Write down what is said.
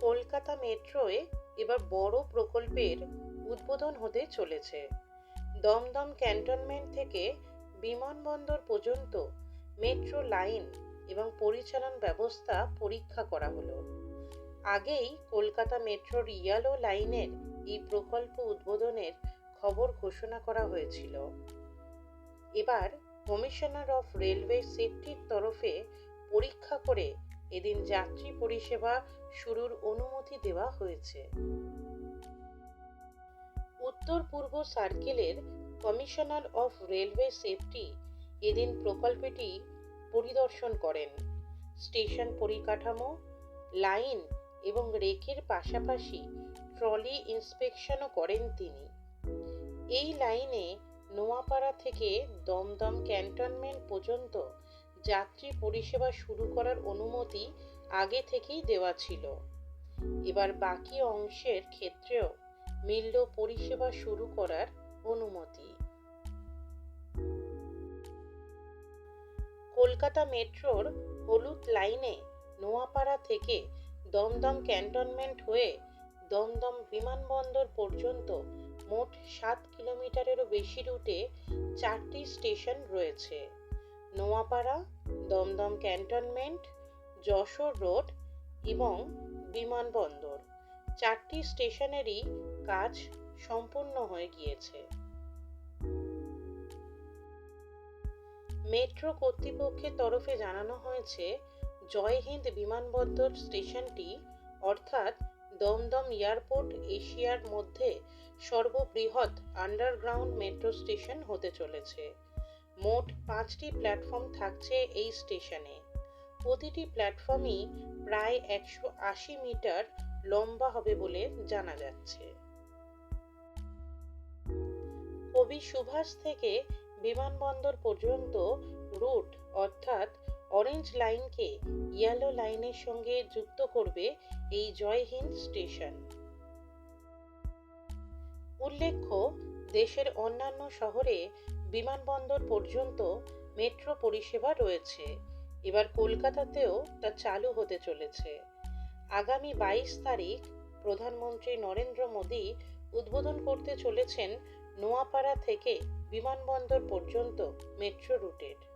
কলকাতা মেট্রোয় এবার বড় প্রকল্পের উদ্বোধন হতে চলেছে। দমদম ক্যান্টনমেন্ট থেকে বিমানবন্দর পর্যন্ত মেট্রো লাইন এবং পরিচালন ব্যবস্থা পরীক্ষা করা হলো। আগেই কলকাতা মেট্রোর ইয়ালো লাইনের এই প্রকল্প উদ্বোধনের খবর ঘোষণা করা হয়েছিল। এবার কমিশনার অফ রেলওয়ে সেফটির তরফে পরীক্ষা করে এদিন যাত্রী পরিষেবা শুরুর অনুমতি দেওয়া হয়েছে। উত্তর পূর্ব সার্কেলের কমিশনার অফ রেলওয়ে সেফটি এদিন প্রকল্পটি পরিদর্শন করেন। স্টেশন পরিকাঠামো, লাইন এবং রেকের পাশাপাশি ট্রলি ইন্সপেকশনও করেন তিনি। এই লাইনে নোয়াপাড়া থেকে দমদম ক্যান্টনমেন্ট পর্যন্ত যাত্রী পরিষেবা শুরু করার অনুমতি আগে থেকেই দেওয়া ছিল। এবার বাকি অংশের ক্ষেত্রেও মিলল পরিষেবা শুরু করার অনুমতি। কলকাতা মেট্রোর হলুদ লাইনে নোয়াপাড়া থেকে দমদম ক্যান্টনমেন্ট হয়ে দমদম বিমানবন্দর পর্যন্ত মোট সাত কিলোমিটারেরও বেশি রুটে চারটি স্টেশন রয়েছে। নোয়াপাড়া দমদম ক্যান্টনমেন্ট, যশোর রোড এবং বিমানবন্দর। চারটি স্টেশনেরই কাজ সম্পূর্ণ হয়ে গিয়েছে। মেট্রো কর্তৃপক্ষের তরফে জানানো হয়েছে, জয় হিন্দ বিমানবন্দর স্টেশনটি, অর্থাৎ দমদম এয়ারপোর্ট এশিয়ার মধ্যে সর্ববৃহৎ আন্ডারগ্রাউন্ড মেট্রো স্টেশন হতে চলেছে। মোট পাঁচটি প্ল্যাটফর্ম থাকছে এই স্টেশনে। প্রতিটি প্ল্যাটফর্মই প্রায় একশো আশি মিটার লম্বা হবে বলে জানা যাচ্ছে। কবি সুভাষ থেকে বিমানবন্দর পর্যন্ত রুট, অর্থাৎ অরেঞ্জ লাইনকে ইয়েলো লাইনের সঙ্গে যুক্ত করবে এই জয়হীন স্টেশন। উল্লেখ্য, দেশের অন্যান্য শহরে বিমানবন্দর পর্যন্ত মেট্রো পরিষেবা রয়েছে। এবার কলকাতাতেও তা চালু হতে চলেছে। আগামী বাইশ তারিখ প্রধানমন্ত্রী নরেন্দ্র মোদী উদ্বোধন করতে চলেছেন নোয়াপাড়া থেকে বিমানবন্দর পর্যন্ত মেট্রো রুটের।